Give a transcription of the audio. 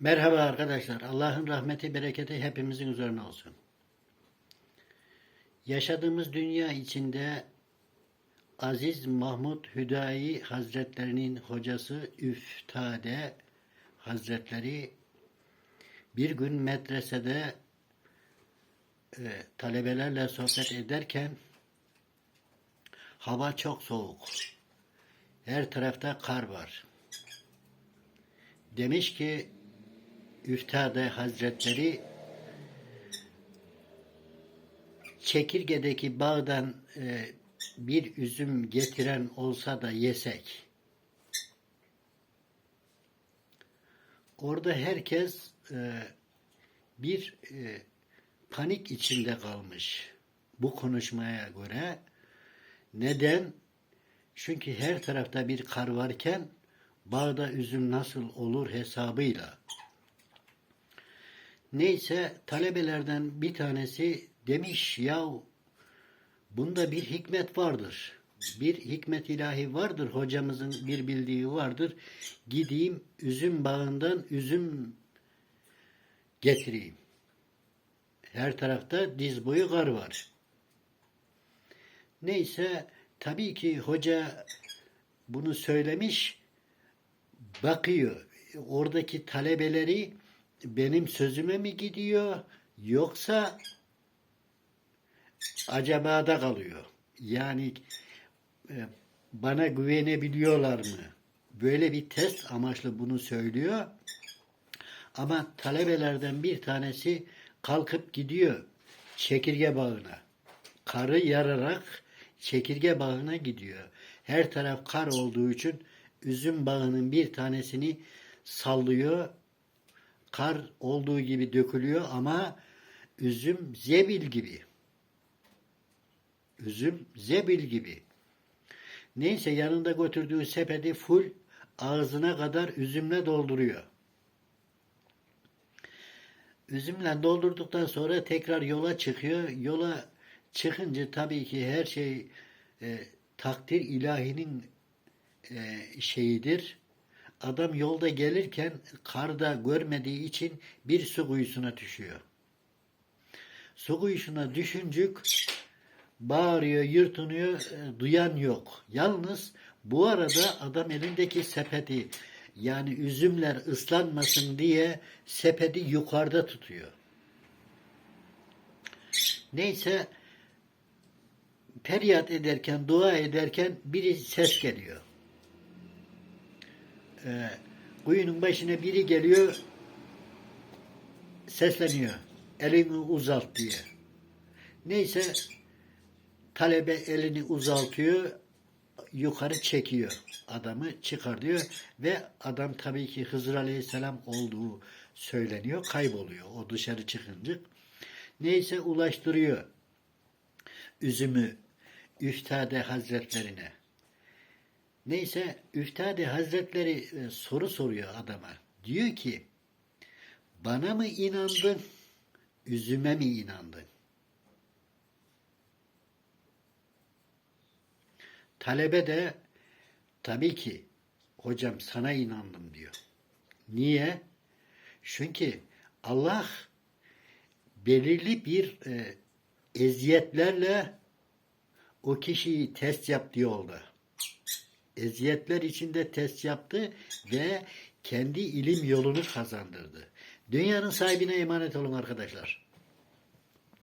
Merhaba arkadaşlar. Allah'ın rahmeti, bereketi hepimizin üzerine olsun. Yaşadığımız dünya içinde Aziz Mahmud Hüdayi Hazretlerinin hocası Üftade Hazretleri bir gün medresede e, talebelerle sohbet ederken hava çok soğuk. Her tarafta kar var. Demiş ki Üftade Hazretleri çekirgedeki bağdan e, bir üzüm getiren olsa da yesek. Orada herkes e, bir e, panik içinde kalmış bu konuşmaya göre. Neden? Çünkü her tarafta bir kar varken bağda üzüm nasıl olur hesabıyla. Neyse talebelerden bir tanesi demiş ya bunda bir hikmet vardır. Bir hikmet ilahi vardır. Hocamızın bir bildiği vardır. Gideyim üzüm bağından üzüm getireyim. Her tarafta diz boyu kar var. Neyse tabii ki hoca bunu söylemiş bakıyor. Oradaki talebeleri benim sözüme mi gidiyor yoksa acaba da kalıyor. Yani e, bana güvenebiliyorlar mı? Böyle bir test amaçlı bunu söylüyor. Ama talebelerden bir tanesi kalkıp gidiyor çekirge bağına. Karı yararak çekirge bağına gidiyor. Her taraf kar olduğu için üzüm bağının bir tanesini sallıyor. Kar olduğu gibi dökülüyor ama üzüm zebil gibi. Üzüm zebil gibi. Neyse yanında götürdüğü sepeti full ağzına kadar üzümle dolduruyor. Üzümle doldurduktan sonra tekrar yola çıkıyor. Yola çıkınca tabii ki her şey e, takdir ilahinin e, şeyidir. Adam yolda gelirken karda görmediği için bir su kuyusuna düşüyor. Su kuyusuna düşüncük bağırıyor, yırtınıyor, e, duyan yok. Yalnız bu arada adam elindeki sepeti yani üzümler ıslanmasın diye sepeti yukarıda tutuyor. Neyse feryat ederken, dua ederken bir ses geliyor. Ee, kuyunun başına biri geliyor, sesleniyor. Elini uzalt diye. Neyse talebe elini uzaltıyor, yukarı çekiyor adamı çıkartıyor ve adam tabii ki Hızır Aleyhisselam olduğu söyleniyor, kayboluyor o dışarı çıkınca. Neyse ulaştırıyor üzümü Üftade Hazretlerine. Neyse Üftade Hazretleri e, soru soruyor adama. Diyor ki bana mı inandın, üzüme mi inandın? Talebe de tabii ki hocam sana inandım diyor. Niye? Çünkü Allah belirli bir e, eziyetlerle o kişiyi test yaptı yolda. Eziyetler içinde test yaptı ve kendi ilim yolunu kazandırdı. Dünyanın sahibine emanet olun arkadaşlar.